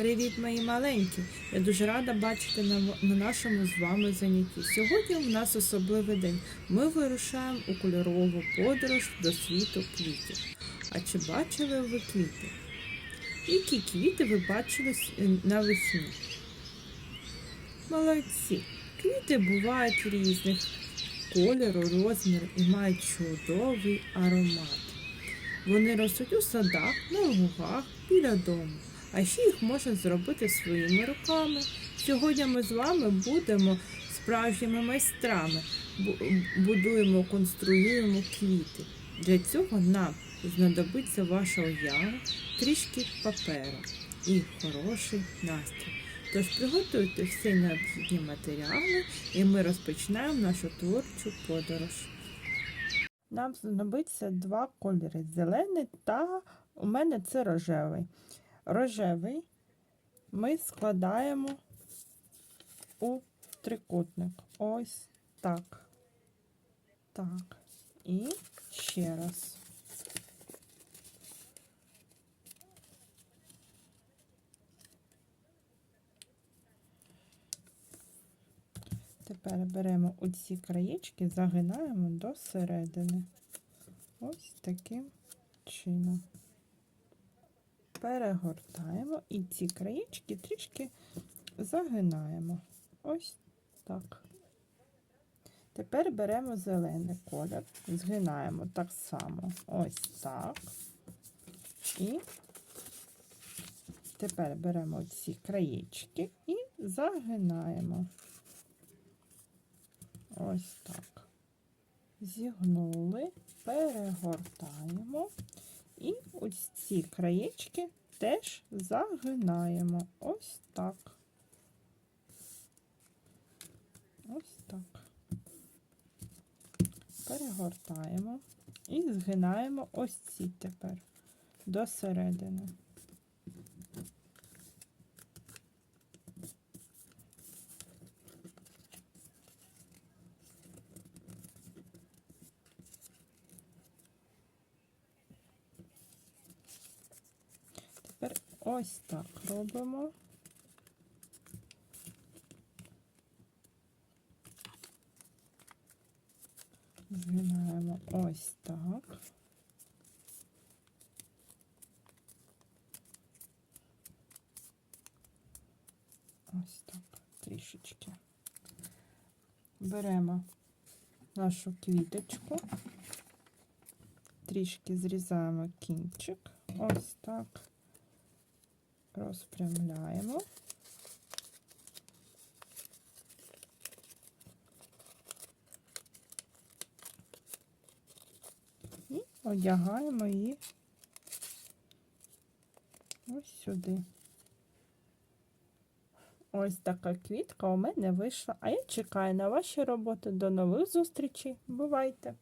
Привіт, мої маленькі! Я дуже рада бачити на, на нашому з вами занятті. Сьогодні у нас особливий день. Ми вирушаємо у кольорову подорож до світу квітів. А чи бачили ви квіти? Які квіти ви бачили е, навесні? Молодці! Квіти бувають різних кольору, розміру і мають чудовий аромат. Вони ростуть у садах, на лугах, біля дому. А ще їх можна зробити своїми руками. Сьогодні ми з вами будемо справжніми майстрами. Будуємо, конструюємо квіти. Для цього нам знадобиться ваша уява, трішки паперу і хороший настрій. Тож приготуйте всі необхідні матеріали і ми розпочинаємо нашу творчу подорож. Нам знадобиться два кольори зелений та у мене це рожевий. Рожевий ми складаємо у трикутник. Ось так. Так. І ще раз. Тепер беремо оці краєчки, загинаємо до середини. Ось таким чином. Перегортаємо і ці краєчки трішки загинаємо. Ось так. Тепер беремо зелений колір, згинаємо так само. Ось так. І тепер беремо ці краєчки і загинаємо. Ось так. Зігнули, перегортаємо. І ось ці краєчки теж загинаємо. Ось так. Ось так. Перегортаємо і згинаємо ось ці тепер до середини. Тепер ось так робимо. Згинаємо ось так. Ось так, трішечки. Беремо нашу квіточку, трішки зрізаємо кінчик. Ось так. Розпрямляємо. І одягаємо її ось сюди. Ось така квітка у мене вийшла. А я чекаю на ваші роботи. До нових зустрічей. Бувайте!